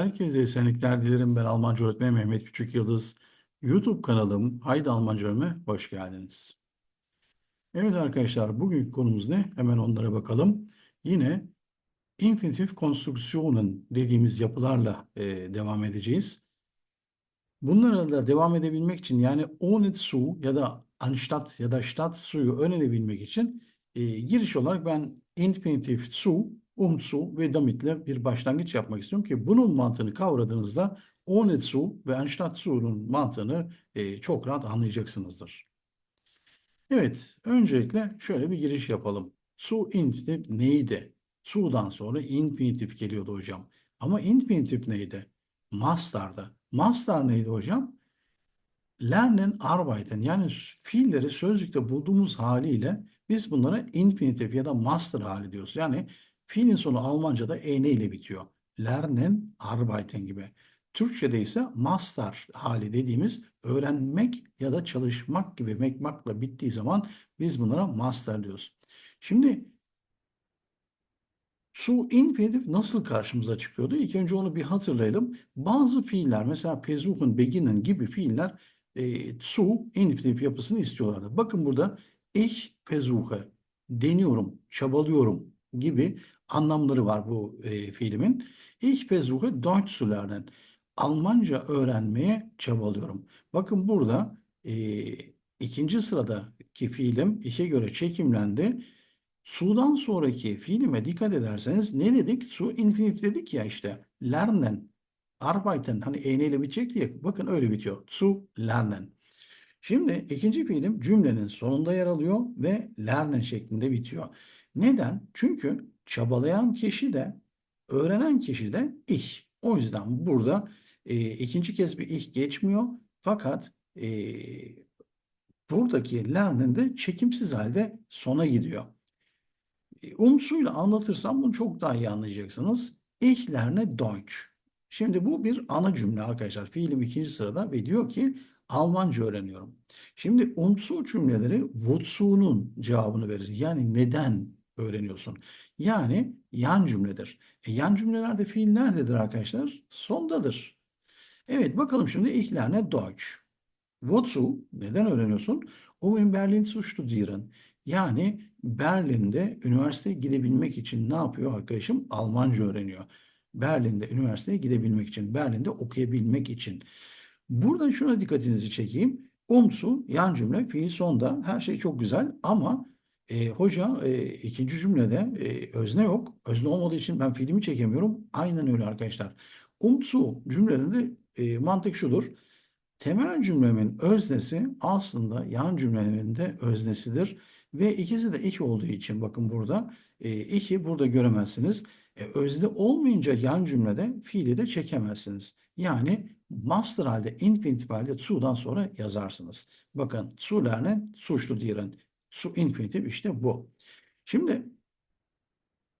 Herkese esenlikler dilerim. Ben Almanca öğretmen Mehmet Küçük Yıldız. YouTube kanalım Haydi Almanca Öğrenme hoş geldiniz. Evet arkadaşlar bugünkü konumuz ne? Hemen onlara bakalım. Yine infinitif konstrüksiyonun dediğimiz yapılarla e, devam edeceğiz. Bunlarla da devam edebilmek için yani ohne zu ya da anstatt ya da statt zu'yu öğrenebilmek için e, giriş olarak ben infinitif zu, um zu ve damit'le bir başlangıç yapmak istiyorum ki bunun mantığını kavradığınızda ohne zu ve anstatt zu'nun mantığını e, çok rahat anlayacaksınızdır. Evet, öncelikle şöyle bir giriş yapalım. Zu infinitif neydi? Zu'dan sonra infinitif geliyordu hocam. Ama infinitif neydi? Master'da. Master neydi hocam? Lernen, arbeiten yani fiilleri sözlükte bulduğumuz haliyle biz bunlara infinitif ya da master hali diyoruz. Yani fiilin sonu Almanca'da en ile bitiyor. Lernen, arbeiten gibi. Türkçe'de ise master hali dediğimiz öğrenmek ya da çalışmak gibi mekmakla bittiği zaman biz bunlara master diyoruz. Şimdi Su infinitif nasıl karşımıza çıkıyordu? İlk önce onu bir hatırlayalım. Bazı fiiller mesela versuchen, beginnen gibi fiiller e, su infinitif yapısını istiyorlardı. Bakın burada ich versuche, deniyorum, çabalıyorum gibi anlamları var bu e, fiilimin. Ich versuche Deutsch zu lernen. Almanca öğrenmeye çabalıyorum. Bakın burada e, ikinci sıradaki fiilim işe göre çekimlendi. Su'dan sonraki fiilime dikkat ederseniz ne dedik? Su infinitif dedik ya işte. Lernen, arbeiten hani e ile bitecek diye. Bakın öyle bitiyor. Su lernen. Şimdi ikinci fiilim cümlenin sonunda yer alıyor ve lernen şeklinde bitiyor. Neden? Çünkü çabalayan kişi de öğrenen kişi de ich. O yüzden burada e, ikinci kez bir ich geçmiyor. Fakat e, buradaki lernen de çekimsiz halde sona gidiyor. Umsuyla anlatırsam bunu çok daha iyi anlayacaksınız. Ich lerne Deutsch. Şimdi bu bir ana cümle arkadaşlar. Fiilim ikinci sırada ve diyor ki Almanca öğreniyorum. Şimdi umsu cümleleri wotsu'nun cevabını verir. Yani neden öğreniyorsun? Yani yan cümledir. E, yan cümlelerde fiil nerededir arkadaşlar? Sondadır. Evet bakalım şimdi ich lerne Deutsch. Wozu neden öğreniyorsun? Um in Berlin zu studieren. Yani Berlin'de üniversiteye gidebilmek için ne yapıyor arkadaşım? Almanca öğreniyor. Berlin'de üniversiteye gidebilmek için, Berlin'de okuyabilmek için. Burada şuna dikkatinizi çekeyim. Umsu yan cümle, fiil sonda her şey çok güzel ama e, hoca e, ikinci cümlede e, özne yok. Özne olmadığı için ben fiilimi çekemiyorum. Aynen öyle arkadaşlar. Umsu cümlelerinde e, mantık şudur. Temel cümlemin öznesi aslında yan cümlemin de öznesidir. Ve ikisi de iki olduğu için bakın burada e, iki burada göremezsiniz. E, özde olmayınca yan cümlede fiili de çekemezsiniz. Yani master halde infinitif halde zu'dan sonra yazarsınız. Bakın zu lernen suçlu diyen su infinitif işte bu. Şimdi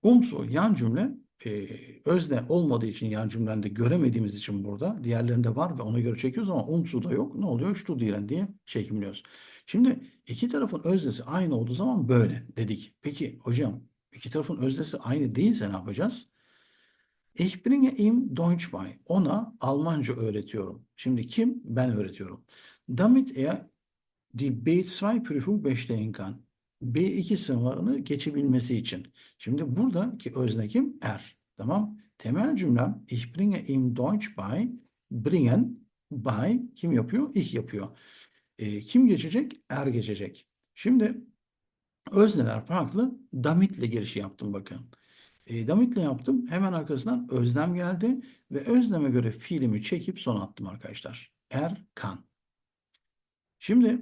umsu yan cümle e, özne olmadığı için yan cümlende göremediğimiz için burada diğerlerinde var ve ona göre çekiyoruz ama umsu da yok. Ne oluyor? Şu diyen diye çekimliyoruz. Şimdi iki tarafın öznesi aynı olduğu zaman böyle dedik. Peki hocam iki tarafın öznesi aynı değilse ne yapacağız? Ich bringe ihm Deutsch bei. Ona Almanca öğretiyorum. Şimdi kim? Ben öğretiyorum. Damit er die B2 Prüfung bestehen kann. B2 sınavını geçebilmesi için. Şimdi buradaki özne kim? Er. Tamam. Temel cümlem ich bringe ihm Deutsch bei. Bringen by kim yapıyor? Ich yapıyor. E, kim geçecek? Er geçecek. Şimdi özneler farklı. Damitle girişi yaptım bakın. E, damitle yaptım. Hemen arkasından özlem geldi ve özleme göre fiilimi çekip son attım arkadaşlar. Er kan. Şimdi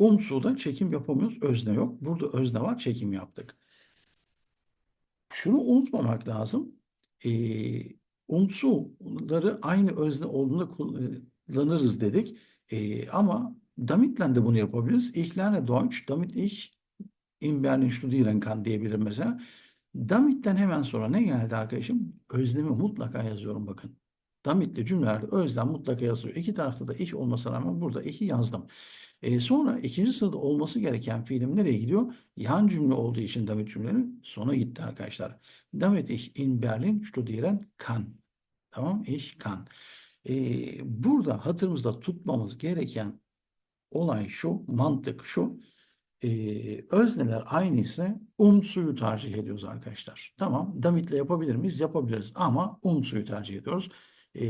umsuda çekim yapamıyoruz. Özne yok. Burada özne var. Çekim yaptık. Şunu unutmamak lazım. E, umsuları aynı özne olduğunda kullanırız dedik. E, ama Damit'le de bunu yapabiliriz. Ich lerne Deutsch, damit ich in Berlin studieren kann diyebilirim mesela. Damit'ten hemen sonra ne geldi arkadaşım? Özlemi mutlaka yazıyorum bakın. Damit'li cümlelerde özlem mutlaka yazıyor. İki tarafta da ich olmasına rağmen burada ich'i yazdım. E, sonra ikinci sırada olması gereken fiilim nereye gidiyor? Yan cümle olduğu için damit cümlenin sona gitti arkadaşlar. Damit ich in Berlin studieren kann. Tamam, ich kann. E, burada hatırımızda tutmamız gereken olay şu, mantık şu. E, özneler aynı ise um suyu tercih ediyoruz arkadaşlar. Tamam, damitle yapabilir miyiz? Yapabiliriz ama um suyu tercih ediyoruz. E,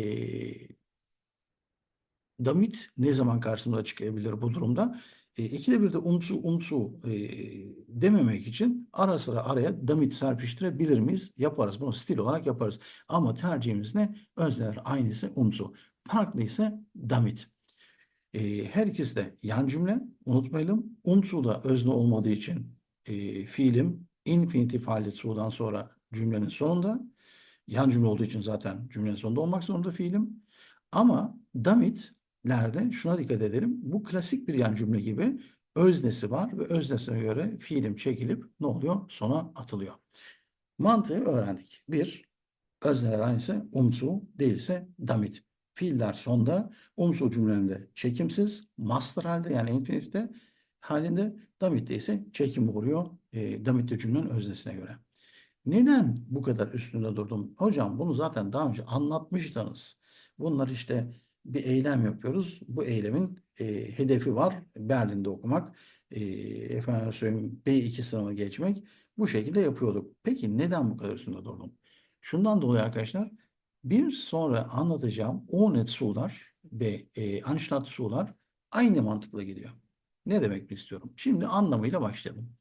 damit ne zaman karşımıza çıkabilir bu durumda? E, ikide bir de umsu umsu e, dememek için ara sıra araya damit serpiştirebilir miyiz? Yaparız. Bunu stil olarak yaparız. Ama tercihimiz ne? Özneler aynısı umsu. Farklı ise damit. E, her ikisi de yan cümle. Unutmayalım. Umsu da özne olmadığı için e, fiilim infinitif hali su'dan sonra cümlenin sonunda. Yan cümle olduğu için zaten cümlenin sonunda olmak zorunda fiilim. Ama damitlerde şuna dikkat edelim. Bu klasik bir yan cümle gibi öznesi var ve öznesine göre fiilim çekilip ne oluyor? Sona atılıyor. Mantığı öğrendik. Bir, özneler aynısı umsu değilse damit. Fiiller sonda, umsu cümlelerinde çekimsiz, master halde yani infinitifte halinde, damitte ise çekim oluyor. E, damitte cümlenin öznesine göre. Neden bu kadar üstünde durdum? Hocam bunu zaten daha önce anlatmıştınız. Bunlar işte bir eylem yapıyoruz. Bu eylemin e, hedefi var. Berlin'de okumak. E, efendim söyleyeyim B2 sınavına geçmek. Bu şekilde yapıyorduk. Peki neden bu kadar üstünde durdum? Şundan dolayı arkadaşlar bir sonra anlatacağım ohne sular ve e, anstatt sular aynı mantıkla gidiyor. Ne demek istiyorum? Şimdi anlamıyla başlayalım.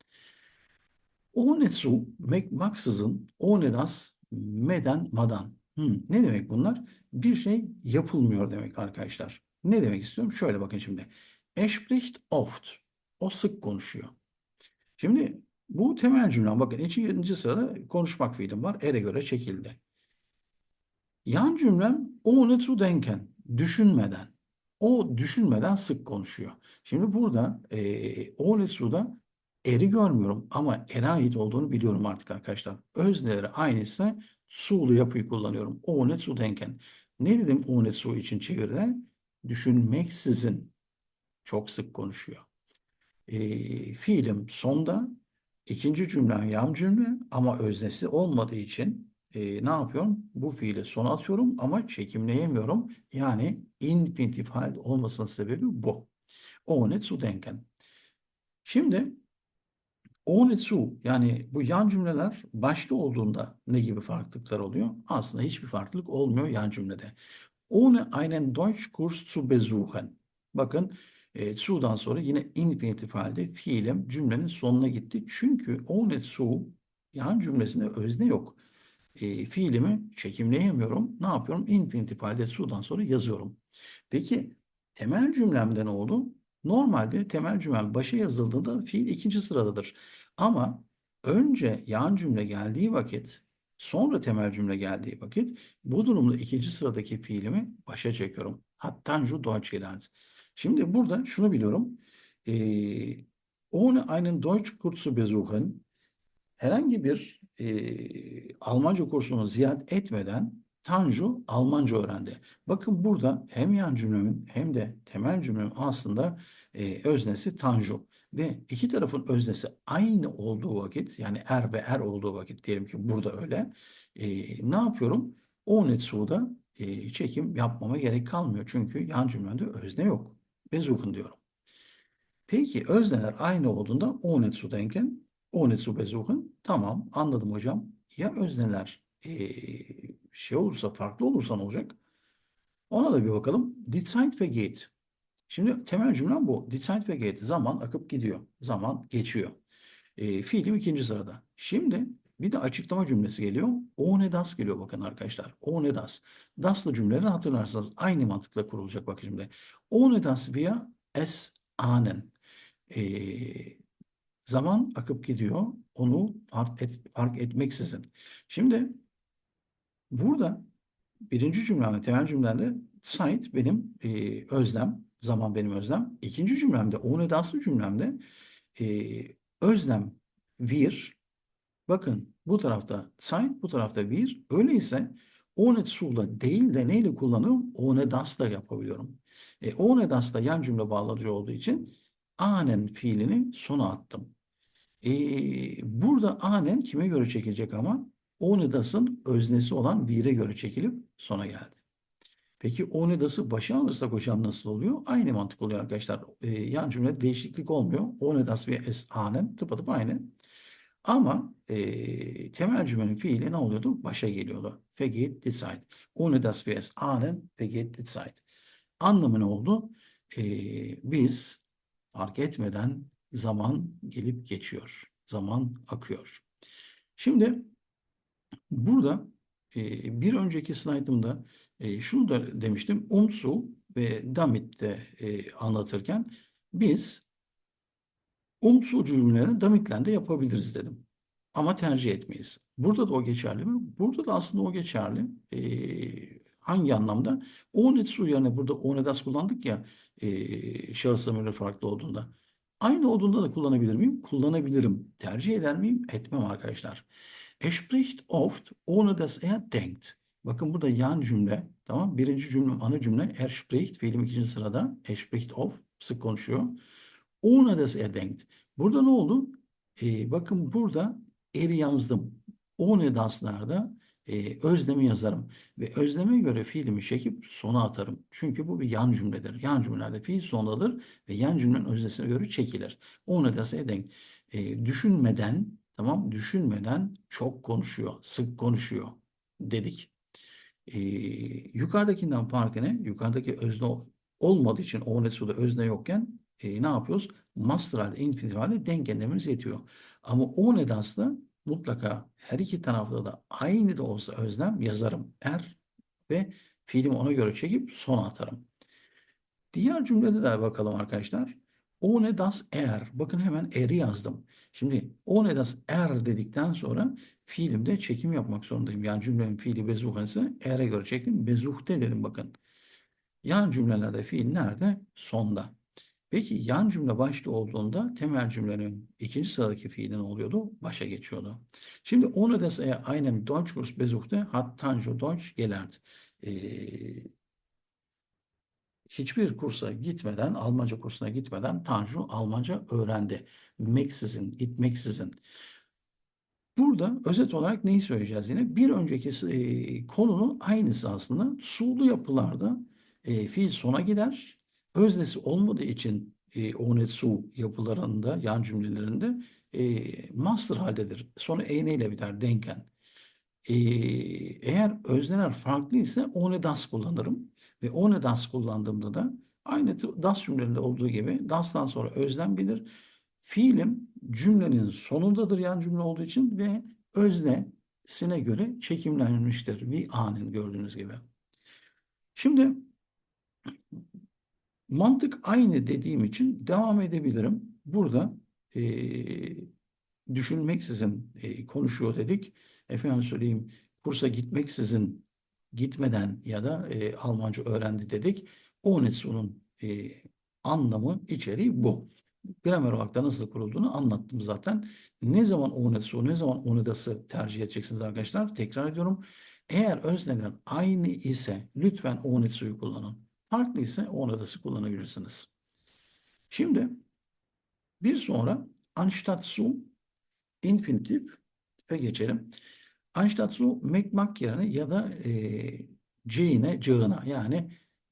Ohne zu maksızın ohne das meden madan. Hmm, ne demek bunlar? Bir şey yapılmıyor demek arkadaşlar. Ne demek istiyorum? Şöyle bakın şimdi. Er spricht oft. O sık konuşuyor. Şimdi bu temel cümle. Bakın ikinci sırada konuşmak fiilim var. Ere göre çekildi. Yan cümlem ohne zu denken. Düşünmeden. O düşünmeden sık konuşuyor. Şimdi burada e, ohne zu'da eri görmüyorum ama ere ait olduğunu biliyorum artık arkadaşlar. Özneleri aynıysa su'lu yapıyı kullanıyorum. Ohne zu denken. Ne dedim ohne zu için çeviride? Düşünmeksizin. Çok sık konuşuyor. E, fiilim sonda. ikinci cümlem yan cümle ama öznesi olmadığı için e, ne yapıyorum? Bu fiili sona atıyorum ama çekimleyemiyorum. Yani infinitif hal olmasının sebebi bu. Ohne zu denken. Şimdi ohne zu yani bu yan cümleler başta olduğunda ne gibi farklılıklar oluyor? Aslında hiçbir farklılık olmuyor yan cümlede. Ohne einen Deutschkurs zu besuchen. Bakın e, zu'dan sonra yine infinitif halde fiilim cümlenin sonuna gitti. Çünkü ohne zu yan cümlesinde özne yok. E, fiilimi çekimleyemiyorum. Ne yapıyorum? Infinitif halde su'dan sonra yazıyorum. Peki temel cümlemde ne oldu? Normalde temel cümlem başa yazıldığında fiil ikinci sıradadır. Ama önce yan cümle geldiği vakit sonra temel cümle geldiği vakit bu durumda ikinci sıradaki fiilimi başa çekiyorum. Hatta şu Deutsch gelernt. Şimdi burada şunu biliyorum. E, ohne einen Deutschkursu besuchen herhangi bir e, Almanca kursunu ziyaret etmeden Tanju Almanca öğrendi. Bakın burada hem yan cümlemin hem de temel cümlemin aslında e, öznesi Tanju. Ve iki tarafın öznesi aynı olduğu vakit yani er ve er olduğu vakit diyelim ki burada öyle. E, ne yapıyorum? O netsu'da e, çekim yapmama gerek kalmıyor. Çünkü yan cümlemde özne yok. Besuchen diyorum. Peki özneler aynı olduğunda o netsu denken ohne zu besuchen. Tamam anladım hocam. Ya özneler e, şey olursa farklı olursa ne olacak? Ona da bir bakalım. Die Zeit vergeht. Şimdi temel cümlem bu. Die Zeit vergeht. Zaman akıp gidiyor. Zaman geçiyor. E, fiilim ikinci sırada. Şimdi bir de açıklama cümlesi geliyor. Ohne das geliyor bakın arkadaşlar. Ohne das. Das'lı cümleleri hatırlarsanız aynı mantıkla kurulacak bakın şimdi. Ohne das wir es ahnen. E, zaman akıp gidiyor. Onu fark, et, fark etmeksizin. Şimdi burada birinci cümlemde, temel cümlemde Zeit benim e, özlem, zaman benim özlem. İkinci cümlemde, o nedanslı cümlemde e, özlem wir. Bakın bu tarafta Zeit, bu tarafta wir. Öyleyse ohne zu'la değil de neyle kullanıyorum? Ohne das'la yapabiliyorum. E, ohne das da yan cümle bağlacı olduğu için ahnen fiilini sona attım. E, burada ahnen kime göre çekilecek ama? Ohne das'ın öznesi olan wir'e göre çekilip sona geldi. Peki ohne das'ı başa alırsak hocam nasıl oluyor? Aynı mantık oluyor arkadaşlar. E, yan cümle değişiklik olmuyor. Ohne das ve es ahnen tıpatıp aynı. Ama e, temel cümlenin fiili ne oluyordu? Başa geliyordu. Die Zeit. Ohne dass wir es vergeht die Zeit. Anlamı ne oldu? E, biz fark etmeden zaman gelip geçiyor. Zaman akıyor. Şimdi burada bir önceki slaytımda şunu da demiştim. Umsu ve damit de e, anlatırken biz umsu cümlelerini damitlen de yapabiliriz dedim. Ama tercih etmeyiz. Burada da o geçerli mi? Burada da aslında o geçerli. Hangi anlamda? Onetsu yerine burada onedas kullandık ya e, şahıs farklı olduğunda. Aynı olduğunda da kullanabilir miyim? Kullanabilirim. Tercih eder miyim? Etmem arkadaşlar. Er spricht oft ohne dass er denkt. Bakın burada yan cümle. Tamam. Birinci cümle ana cümle. Er spricht. Fiilim ikinci sırada. Er spricht oft. Sık konuşuyor. Ohne dass er denkt. Burada ne oldu? Ee, bakın burada eri yazdım. Ohne das'larda e, özlemi yazarım. Ve özleme göre fiilimi çekip sona atarım. Çünkü bu bir yan cümledir. Yan cümlelerde fiil sondadır ve yan cümlenin öznesine göre çekilir. Ohne dass er denkt. E, düşünmeden, tamam düşünmeden çok konuşuyor, sık konuşuyor dedik. E, yukarıdakinden farkı ne? Yukarıdaki özne olmadığı için ohne suda özne yokken e, ne yapıyoruz? Master halde, infinitif halde denk dememiz yetiyor. Ama o nedansla mutlaka her iki tarafta da aynı da olsa özlem yazarım. Er ve fiilimi ona göre çekip sona atarım. Diğer cümlede de bakalım arkadaşlar. O ne das er. Bakın hemen eri yazdım. Şimdi o ne das er dedikten sonra fiilimde çekim yapmak zorundayım. Yani cümlenin fiili bezuhası er'e göre çektim. Bezuhte dedim bakın. Yan cümlelerde fiil nerede? Sonda. Peki yan cümle başta olduğunda temel cümlenin ikinci sıradaki fiili ne oluyordu? Başa geçiyordu. Şimdi ohne dass er einen Deutschkurs besuchte, hat Tanju Deutsch gelernt. Ee, hiçbir kursa gitmeden, Almanca kursuna gitmeden Tanju Almanca öğrendi. Meksizin, gitmeksizin. Burada özet olarak neyi söyleyeceğiz yine? Bir önceki e, konunun aynısı aslında. Sulu yapılarda e, fiil sona gider öznesi olmadığı için e, onetsu yapılarında, yan cümlelerinde e, master haldedir. Sonra eğne ile biter denken. Eğer özneler farklı ise one das kullanırım. Ve one das kullandığımda da aynı das cümlelerinde olduğu gibi das'tan sonra özlem bilir. Fiilim cümlenin sonundadır yan cümle olduğu için ve öznesine göre çekimlenmiştir. Bir anın gördüğünüz gibi. Şimdi Mantık aynı dediğim için devam edebilirim. Burada e, düşünmeksizin e, konuşuyor dedik. Efendim söyleyeyim kursa gitmeksizin gitmeden ya da e, Almanca öğrendi dedik. Onetsu'nun e, anlamı, içeriği bu. Gramer olarak da nasıl kurulduğunu anlattım zaten. Ne zaman onetsu, ne zaman onedası tercih edeceksiniz arkadaşlar? Tekrar ediyorum. Eğer özneler aynı ise lütfen onetsu'yu kullanın. Farklı ise o adası kullanabilirsiniz. Şimdi bir sonra anstatt zu infinitif ve geçelim. Anstatt zu mekmak yerine ya da e, cine cığına yani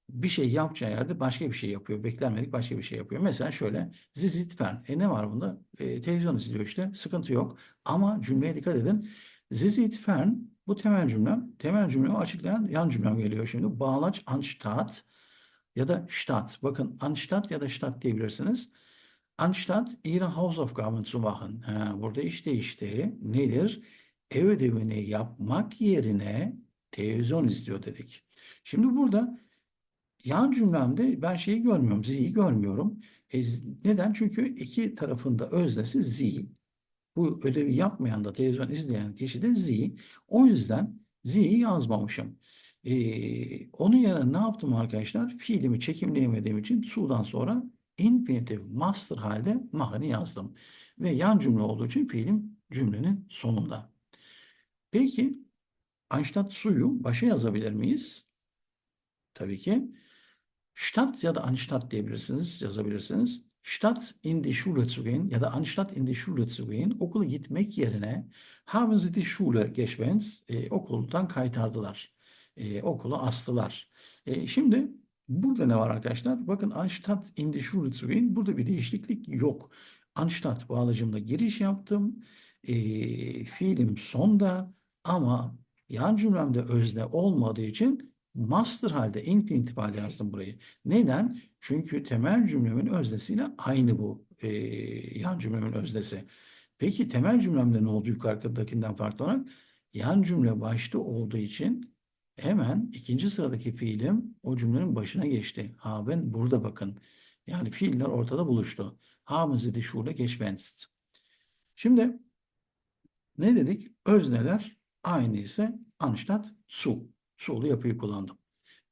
bir şey yapacağı yerde başka bir şey yapıyor. Beklenmedik başka bir şey yapıyor. Mesela şöyle zizit fen. E ne var bunda? E, televizyon izliyor işte. Sıkıntı yok. Ama cümleye dikkat edin. Zizit fen bu temel cümlem. Temel cümlemi açıklayan yan cümlem geliyor şimdi. Bağlaç anstatt ya da Stadt. Bakın anstatt ya da Stadt diyebilirsiniz. Anstatt ihre Hausaufgaben zu machen. Ha, burada iş değişti. Nedir? Ev ödevini yapmak yerine televizyon izliyor dedik. Şimdi burada yan cümlemde ben şeyi görmüyorum. Z'yi görmüyorum. E, neden? Çünkü iki tarafında öznesi Z. Bu ödevi yapmayan da televizyon izleyen kişi de Z. O yüzden Z'yi yazmamışım. Ee, onun yerine ne yaptım arkadaşlar? Fiilimi çekimleyemediğim için su'dan sonra infinitive master halde mahani yazdım. Ve yan cümle olduğu için fiilim cümlenin sonunda. Peki Anstatt suyu başa yazabilir miyiz? Tabii ki. Statt ya da anstatt diyebilirsiniz, yazabilirsiniz. Statt in die Schule zu gehen ya da anstatt in die Schule zu gehen okula gitmek yerine haben sie die Schule geschwänzt e, okuldan kaytardılar. E, okulu astılar. E, şimdi burada ne var arkadaşlar? Bakın anstatt in die Schule zu gehen burada bir değişiklik yok. Anstatt bağlacımla giriş yaptım. E, fiilim sonda ama yan cümlemde özne olmadığı için master halde infinitif halde yazdım burayı. Neden? Çünkü temel cümlemin öznesiyle aynı bu e, yan cümlemin öznesi. Peki temel cümlemde ne oldu yukarıdakinden farklı olarak? Yan cümle başta olduğu için hemen ikinci sıradaki fiilim o cümlenin başına geçti. Haben burada bakın. Yani fiiller ortada buluştu. Haben Sie die Schule geschwänzt. Şimdi ne dedik? Özneler aynı ise anstatt zu. Zu'lu yapıyı kullandım.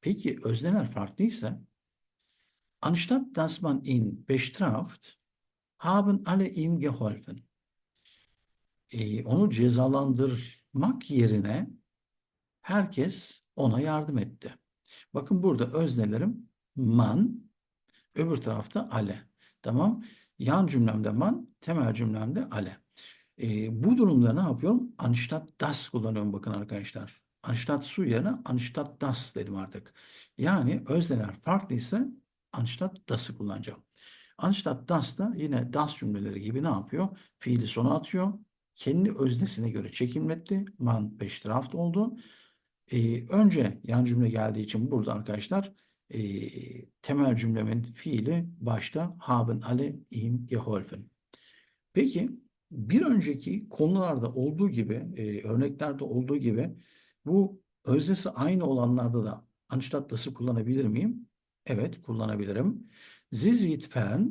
Peki özneler farklıysa anstatt dass man ihn bestraft haben alle ihm geholfen. Ee, onu cezalandırmak yerine herkes ona yardım etti. Bakın burada öznelerim man, öbür tarafta ale. Tamam. Yan cümlemde man, temel cümlemde ale. Ee, bu durumda ne yapıyorum? Anstatt das kullanıyorum bakın arkadaşlar. Anstatt su yerine anstatt das dedim artık. Yani özneler farklıysa anstatt das'ı kullanacağım. Anstatt das da yine das cümleleri gibi ne yapıyor? Fiili sona atıyor. Kendi öznesine göre çekimletti. Man bestraft oldu. Ee, önce yan cümle geldiği için burada arkadaşlar e, temel cümlemin fiili başta haben alle ihm geholfen. Peki bir önceki konularda olduğu gibi, e, örneklerde olduğu gibi bu öznesi aynı olanlarda da anstatt das'ı kullanabilir miyim? Evet, kullanabilirim. Sie sieht fern,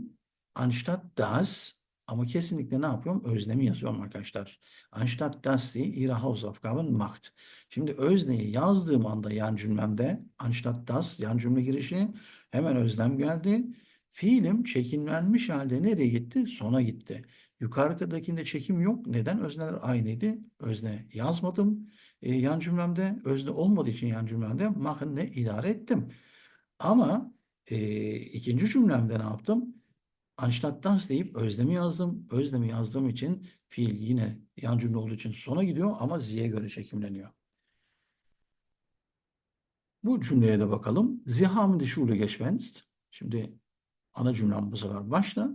anstatt das ama kesinlikle ne yapıyorum? Öznemi yazıyorum arkadaşlar. Anstatt dass sie ihre Hausaufgaben macht. Şimdi özneyi yazdığım anda yan cümlemde anstatt das yan cümle girişi hemen özlem geldi. Fiilim çekimlenmiş halde nereye gitti? Sona gitti. Yukarıdakinde çekim yok. Neden? Özneler aynıydı. Özne yazmadım. E, yan cümlemde özne olmadığı için yan cümlemde machen ne idare ettim. Ama e, ikinci cümlemde ne yaptım? Anstatt das deyip özlemi yazdım. Özlemi yazdığım için fiil yine yan cümle olduğu için sona gidiyor ama ziye göre çekimleniyor. Bu cümleye de bakalım. Sie haben die Schule geschwänzt. Şimdi ana cümlem bu sefer başta.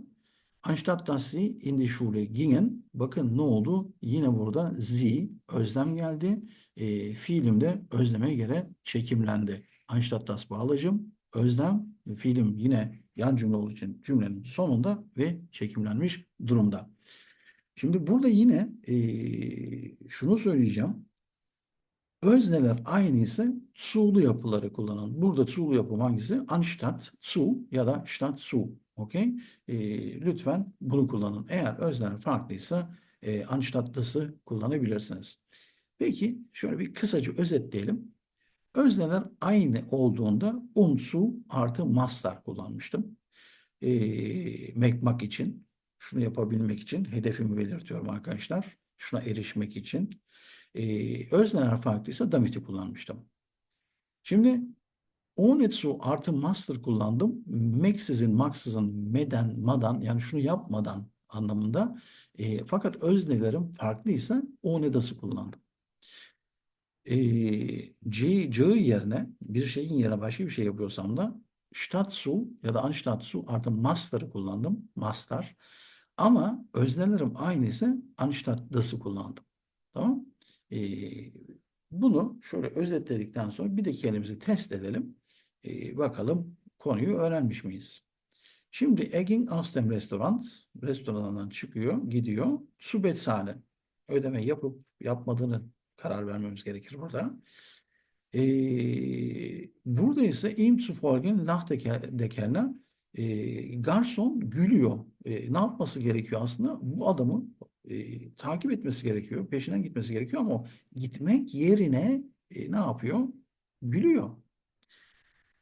Anstatt dass sie in die Schule gingen. Bakın ne oldu? Yine burada sie özlem geldi. E, fiilim de özleme göre çekimlendi. Anstatt das bağlacım. Özlem fiilim yine yan cümle olduğu için cümlenin sonunda ve çekimlenmiş durumda. Şimdi burada yine e, şunu söyleyeceğim. Özneler aynı ise yapıları kullanın. Burada zu'lu yapım hangisi? Anstatt zu ya da statt zu. Okey? E, lütfen bunu kullanın. Eğer özneler farklıysa e, anstatt das'ı kullanabilirsiniz. Peki şöyle bir kısaca özetleyelim. Özneler aynı olduğunda unsu artı mastar kullanmıştım. E, mekmak için, şunu yapabilmek için hedefimi belirtiyorum arkadaşlar. Şuna erişmek için. E, özneler farklıysa damiti kullanmıştım. Şimdi onetsu artı master kullandım. Meksizin, maksızın, meden, madan yani şunu yapmadan anlamında. E, fakat öznelerim farklıysa onedası kullandım e, C, C yerine bir şeyin yerine başka bir şey yapıyorsam da Statsu ya da Anstatsu artı master'ı kullandım. Master. Ama öznelerim aynı ise Anstatt das'ı kullandım. Tamam. E, bunu şöyle özetledikten sonra bir de kendimizi test edelim. E, bakalım konuyu öğrenmiş miyiz? Şimdi Egin aus dem Restaurant restorandan çıkıyor, gidiyor. Bezahlen. Ödeme yapıp yapmadığını karar vermemiz gerekir burada. E, burada ise ihm zu folgen nachdekerler e, garson gülüyor. E, ne yapması gerekiyor aslında? Bu adamı e, takip etmesi gerekiyor. Peşinden gitmesi gerekiyor ama gitmek yerine e, ne yapıyor? Gülüyor.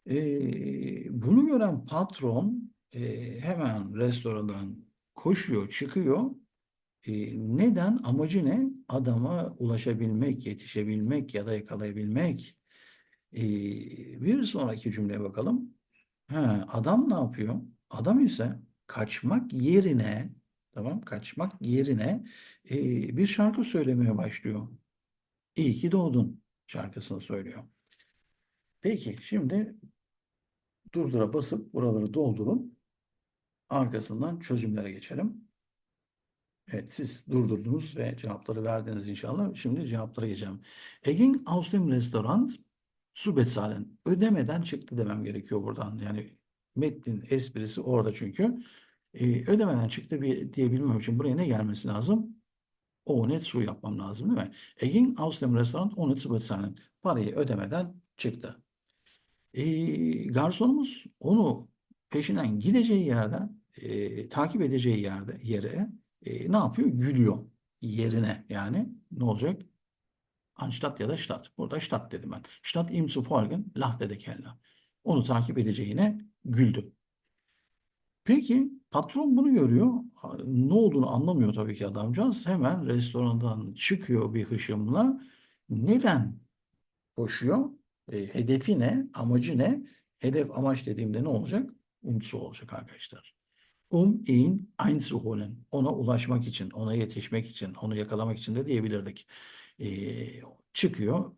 E, bunu gören patron e, hemen restorandan koşuyor, çıkıyor E, neden? Amacı ne? Adama ulaşabilmek, yetişebilmek ya da yakalayabilmek. E, bir sonraki cümleye bakalım. Ha, adam ne yapıyor? Adam ise kaçmak yerine, tamam, kaçmak yerine e, bir şarkı söylemeye başlıyor. İyi ki doğdun şarkısını söylüyor. Peki şimdi durdura basıp buraları doldurun. Arkasından çözümlere geçelim. Evet siz durdurdunuz ve cevapları verdiniz inşallah. Şimdi cevaplara geçelim. Egin aus dem Restaurant zu bezahlen. Ödemeden çıktı demem gerekiyor buradan. Yani metnin esprisi orada çünkü. Ee, ödemeden çıktı bir, diyebilmem için buraya ne gelmesi lazım? Ohne zu yapmam lazım değil mi? Egin aus dem Restaurant ohne zu bezahlen. Parayı ödemeden çıktı. Ee, garsonumuz onu peşinden gideceği yerden e, takip edeceği yerde yere e, ne yapıyor? Gülüyor yerine yani ne olacak? Anstatt ya da Stadt. Burada Stadt dedim ben. Statt ihm zu folgen, lachte der Kellner. Onu takip edeceğine güldü. Peki patron bunu görüyor. Ne olduğunu anlamıyor tabii ki adamcağız. Hemen restorandan çıkıyor bir hışımla. Neden koşuyor? E, hedefi ne? Amacı ne? Hedef amaç dediğimde ne olacak? Umsu olacak arkadaşlar. Um ihn einzuholen. Ona ulaşmak için, ona yetişmek için, onu yakalamak için de diyebilirdik. E, çıkıyor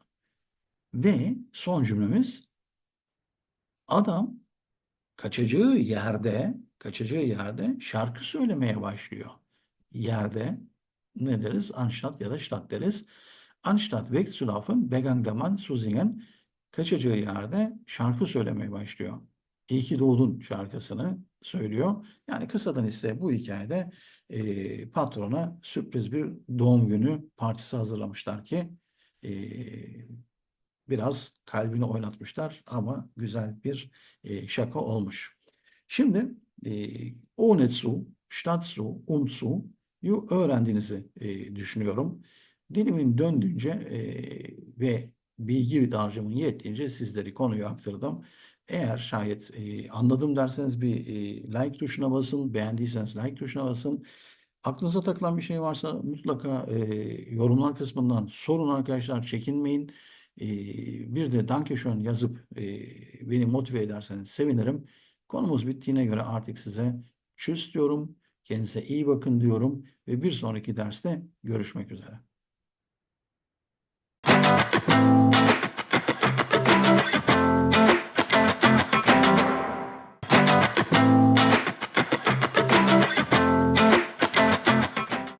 ve son cümlemiz adam kaçacağı yerde, kaçacağı yerde şarkı söylemeye başlıyor. Yerde ne deriz? Anstatt ya da Stadt deriz. Anstatt wegzulaufen, begann singen. Kaçacağı yerde şarkı söylemeye başlıyor. İyi ki doğdun şarkısını söylüyor. Yani kısadan ise bu hikayede e, patrona sürpriz bir doğum günü partisi hazırlamışlar ki e, biraz kalbini oynatmışlar ama güzel bir e, şaka olmuş. Şimdi e, Onetsu, Statsu, Unsu''yu öğrendiğinizi e, düşünüyorum. Dilimin döndüğünce e, ve bilgi dağarcığımın yettiğince sizleri konuyu aktardım. Eğer şayet e, anladım derseniz bir e, like tuşuna basın, beğendiyseniz like tuşuna basın. Aklınıza takılan bir şey varsa mutlaka e, yorumlar kısmından sorun arkadaşlar, çekinmeyin. E, bir de danke schön yazıp e, beni motive ederseniz sevinirim. Konumuz bittiğine göre artık size çüz diyorum. Kendinize iyi bakın diyorum ve bir sonraki derste görüşmek üzere. Thank you.